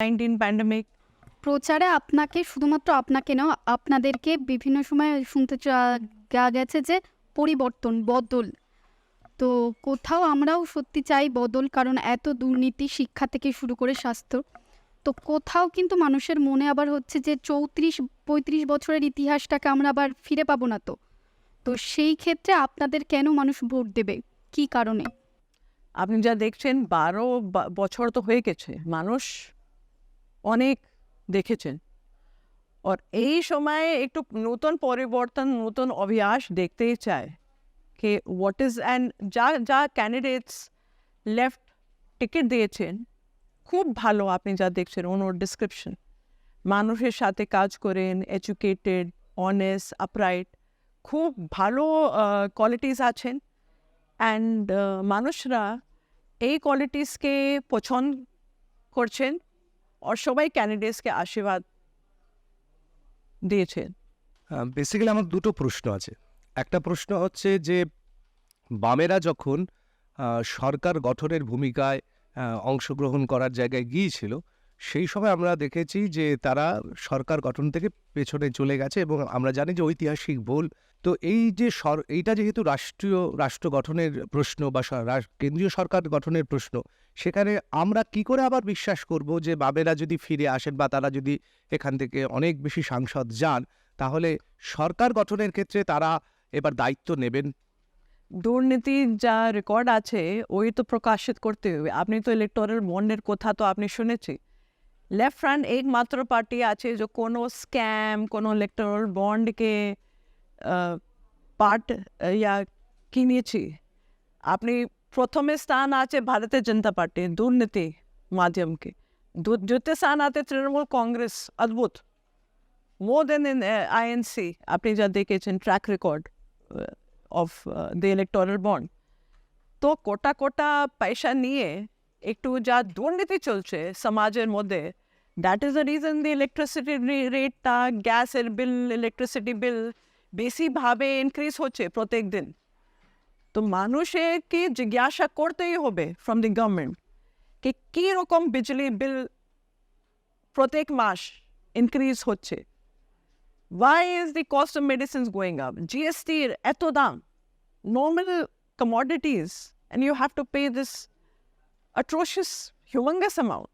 Nineteen pandemic প্রচারে আপনাকে শুধুমাত্র আপনাকে না আপনাদেরকে বিভিন্ন সময় শুনতে যাওয়া গেছে যে পরিবর্তন বদল। তো কোথাও আমরাও সত্যি চাই বদল কারণ এত দুর্নীতি শিক্ষা থেকে শুরু করে স্বাস্থ্য। তো কোথাও কিন্তু মানুষের মনে আবার হচ্ছে যে চৌত্রিশ পঁয়ত্রিশ বছরের ইতিহাসটাকে আমরা আবার ফিরে পাবো না তো। তো সেই ক্ষেত্রে আপনাদের কেন মানুষ ভোট দেবে? কি কারণে? আপনি যা দেখছেন বারো বছর তো হয়ে গেছে। মানুষ অনেক দেখেছেন। আর এই সময়ে একটু নতুন পরিবর্তন, নতুন অভ্যাস দেখতেই চায় কে হোয়াট ইজ অ্যান্ড যা যা ক্যান্ডিডেটস লেফট টিকিট দিয়েছেন, খুব ভালো আপনি যা দেখছেন ওনার ডিসক্রিপশন মানুষের সাথে কাজ করেন এডুকেটেড অনেস্ট আপরাইট খুব ভালো কোয়ালিটিস আছেন। অ্যান্ড মানুষরা এই কোয়ালিটিসকে পছন্দ করছেন। আর সবাই ক্যান্ডিডেটসকে আশীর্বাদ দিয়েছেন বেসিক্যালি আমার দুটো প্রশ্ন আছে। একটা প্রশ্ন হচ্ছে যে, বামেরা যখন সরকার গঠনের ভূমিকায় অংশগ্রহণ করার জায়গায় গিয়েছিল সেই সময় আমরা দেখেছি যে তারা সরকার গঠন থেকে পেছনে চলে গেছে এবং আমরা জানি যে ঐতিহাসিক ভুল। তো এই যে সর, এইটা যেহেতু রাষ্ট্রীয়, রাষ্ট্র গঠনের প্রশ্ন বা কেন্দ্রীয় সরকার গঠনের প্রশ্ন, সেখানে আমরা কি করে আবার বিশ্বাস করব যে বাবেরা যদি ফিরে আসেন বা তারা যদি এখান থেকে অনেক বেশি সাংসদ যান, তাহলে সরকার গঠনের ক্ষেত্রে তারা এবার দায়িত্ব নেবেন? দুর্নীতির যা রেকর্ড আছে, ওই তো প্রকাশিত করতে হবে। আপনি তো ইলেকটোরাল বন্ডের কথা তো আপনি শুনেছি লেফট ফ্রন্ট একমাত্র পার্টি আছে যে কোনো স্ক্যাম কোনো ইলেকটোরাল বন্ডকে পার্ট ইয়া কিনেছি আপনি প্রথমে স্থান আছে ভারতীয় জনতা পার্টি দুর্নীতি মাধ্যমকে দু- দ্বিতীয় স্থান আছে তৃণমূল কংগ্রেস অদ্ভুত মোর দেন ইন আইএনসি আপনি যা দেখেছেন track record of the electoral bond তো কোটা কোটা পয়সা নিয়ে একটু যা দুর্নীতি চলছে সমাজের মধ্যে that is the reason the electricity রেটটা গ্যাসের বিল ইলেকট্রিসিটি বিল বেশিভাবে ইনক্রিজ হচ্ছে প্রত্যেক দিন তো মানুষকে জিজ্ঞাসা করতেই হবে ফ্রম দি গভর্নমেন্ট কি কীরকম বিজলি বিল প্রত্যেক মাস ইনক্রিজ হচ্ছে? Why is the cost of medicines going up? GST এত দাম। Normal commodities, and you have to pay this atrocious humongous amount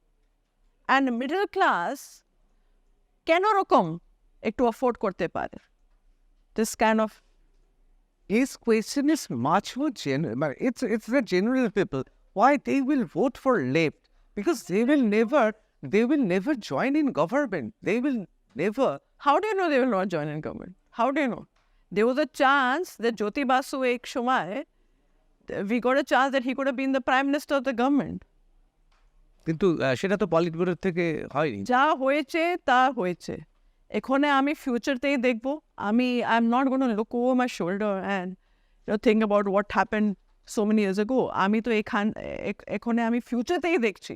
and middle class কেন রকম একটু afford করতে পারে this kind of His question is much more general. but It's it's the general people why they will vote for left because they will never they will never join in government. They will never. how do you know they will not join in government how do you know there was a chance that Jyoti Basu ek সময় we got a chance that he could have been the prime minister of the government. কিন্তু সেটা তো polit ব্যুরোর থেকে হয়নি। যা হয়েছে তা হয়েছে। এখানে আমি ফিউচারতেই দেখব। আমি I am not gone look over my shoulder and you think about what happen so many years ago আমি তো এখান এখানে আমি ফিউচারতেই দেখছি।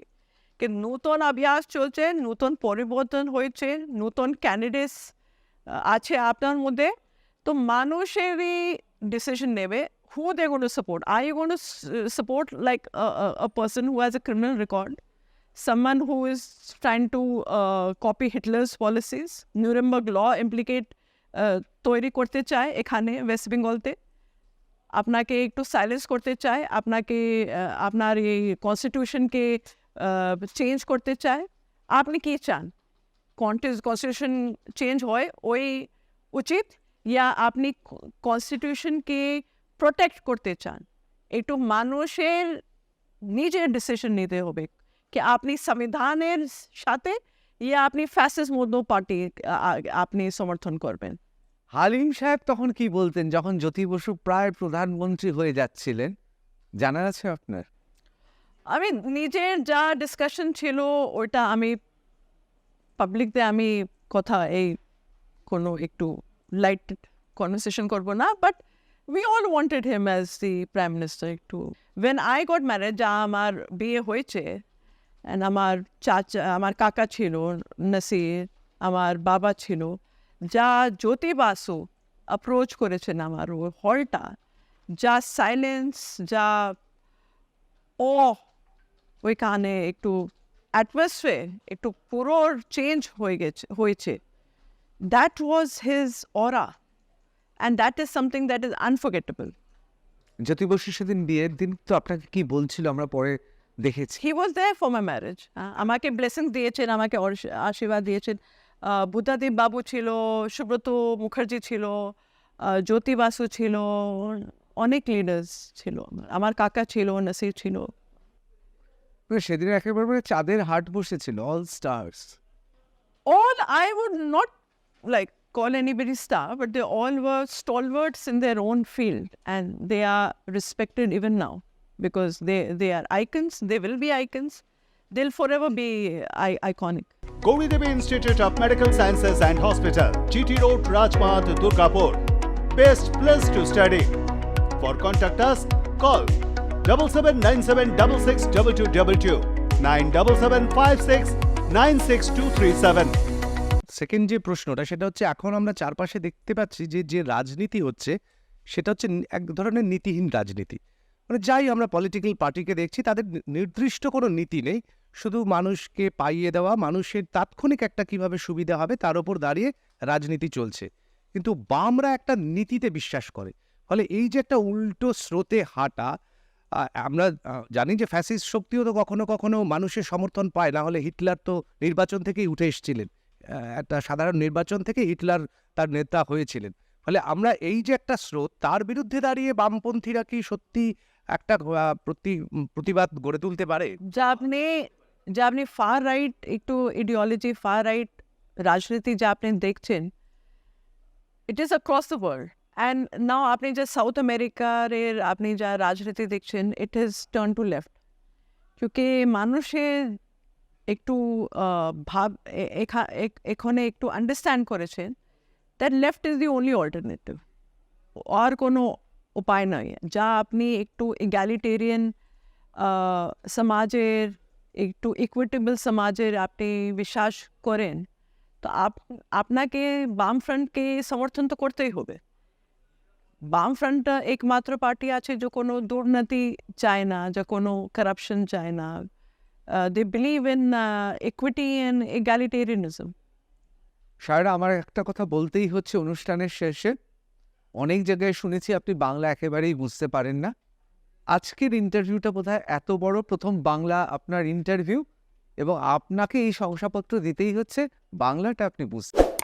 কি নতুন অভ্যাস চলছে নতুন পরিবর্তন হয়েছে নতুন ক্যান্ডিডেটস আছে আপনার মধ্যে। তো মানুষেরই ডিসিশন নেবে। who they gonna support I you gonna support like a person who has a criminal record someone who is trying to uh, copy Hitler's policies, Nuremberg law implicate uh, তৈরি করতে চায় এখানে ওয়েস্ট বেঙ্গলতে আপনাকে একটু silence করতে চায় আপনাকে আহ, আপনার এই কনস্টিটিউশনকে চেঞ্জ করতে চায় আপনি কি চান কনস্টিটিউশন চেঞ্জ হয় ওই উচিত ইয়া আপনি কনস্টিটিউশনকে প্রোটেক্ট করতে চান একটু মানুষের নিজের ডিসিশন নিতে হবে কি আপনি সংবিধানের সাথে ইয়া আপনি ফ্যাসিস মধ্য পার্টি আপনি সমর্থন করবেন। হালিম সাহেব তখন কি বলতেন যখন জ্যোতি বসু প্রায় প্রধানমন্ত্রী হয়ে যাচ্ছিলেন? জানা আছে আপনার? আমি নিজের যা ডিসকাশন ছিল ওটা আমি পাবলিকতে আমি কথা এই কোনো একটু লাইট কনভারসেশন করব না but we all wanted him as the prime minister একটু ওয়েন আই গট ম্যারেজ যা আমার বিয়ে হয়েছে অ্যান্ড আমার চাচা আমার কাকা ছিল নাসির আমার বাবা ছিল যা জ্যোতি বাসু অ্যাপ্রোচ করেছেন আমার ওই হলটা যা সাইলেন্স যা ও ওইখানে একটু অ্যাটমসফিয়ার একটু পুরো চেঞ্জ হয়ে গেছে হয়েছে that was his aura and that is something that is unforgettable Jyoti Basu সেদিন বিয়ের দিন তো আপনাকে কি বলছিল আমরা পরে দেখেছি। He was there for my marriage আমাকে ব্লেসিং দিয়েছেন আমাকে আশীর্বাদ দিয়েছেন। আহ, বুদ্ধাদেব বাবু ছিল সুব্রত মুখার্জি ছিল জ্যোতি বাসু ছিল অনেক লিডার্স ছিল। আমার- কাকা ছিল নাসির ছিল। সেদিন একেবারে চাঁদের হাট বসেছিল all stars all I would not like call anybody star, but they all were stalwarts in their own field and they are respected even now because they, they are icons, they will be icons, they'll forever be I- iconic. Gauri Devi Institute of Medical Sciences and Hospital, GT Road, Rajpath, Durgapur. Best place to study. For contact us, call 7797 97756 second যে প্রশ্নটা, সেটা হচ্ছে এখন আমরা চারপাশে দেখতে পাচ্ছি যে যে রাজনীতি হচ্ছে, সেটা হচ্ছে এক ধরনের নীতিহীন রাজনীতি। মানে যাই আমরা পলিটিক্যাল পার্টিকে দেখছি, তাদের নির্দিষ্ট কোনো নীতি নেই। শুধু মানুষকে পাইয়ে দেওয়া, মানুষের তাৎক্ষণিক একটা কীভাবে সুবিধা হবে, তার উপর দাঁড়িয়ে রাজনীতি চলছে। কিন্তু বামরা একটা নীতিতে বিশ্বাস করে। ফলে এই যে একটা উল্টো স্রোতে হাঁটা আমরা জানি যে ফ্যাসিস্ট শক্তিও তো কখনো কখনো মানুষের সমর্থন পায়, না হলে হিটলার তো নির্বাচন থেকেই উঠে এসেছিলেন। একটা সাধারণ নির্বাচন থেকে হিটলার তার নেতা হয়েছিলেন ফলে আমরা এই যে একটা স্রোত তার বিরুদ্ধে দাঁড়িয়ে বামপন্থীরা কি সত্যি একটা আহ, প্রতি উম, প্রতিবাদ গড়ে তুলতে পারে যা আপনি যা আপনি ফার রাইট একটু ইডিওলজি ফার রাইট রাজনীতি যা আপনি দেখছেন it is across the world and now আপনি যা সাউথ আমেরিকার এর আপনি যা রাজনীতি দেখছেন it is turn to left क्योंकि মানুষের একটু ভাব এখানে একটু আন্ডারস্ট্যান্ড করেছেন that left is the only alternative আর কোনো উপায় নয় যা আপনি একটু ইগ্যালিটেরিয়ান সমাজের, একটু ইকুইটেবল সমাজের আপনি বিশ্বাস করেন, তো আপ, আপনাকে বাম ফ্রন্টকে সমর্থন তো করতেই হবে। বাম ফ্রন্ট একমাত্র পার্টি আছে যে কোনো দুর্নীতি চায় না, যে কোনো করাপশন চায় না। They believe in equity and egalitarianism Saira আমার একটা কথা বলতেই হচ্ছে অনুষ্ঠানের শেষে। অনেক জায়গায় শুনেছি আপনি বাংলা একেবারেই বুঝতে পারেন না। আজকের ইন্টারভিউটা বোধহয় এত বড়, প্রথম বাংলা আপনার ইন্টারভিউ এবং আপনাকে এই শংসাপত্র দিতেই হচ্ছে। বাংলাটা আপনি বুঝতে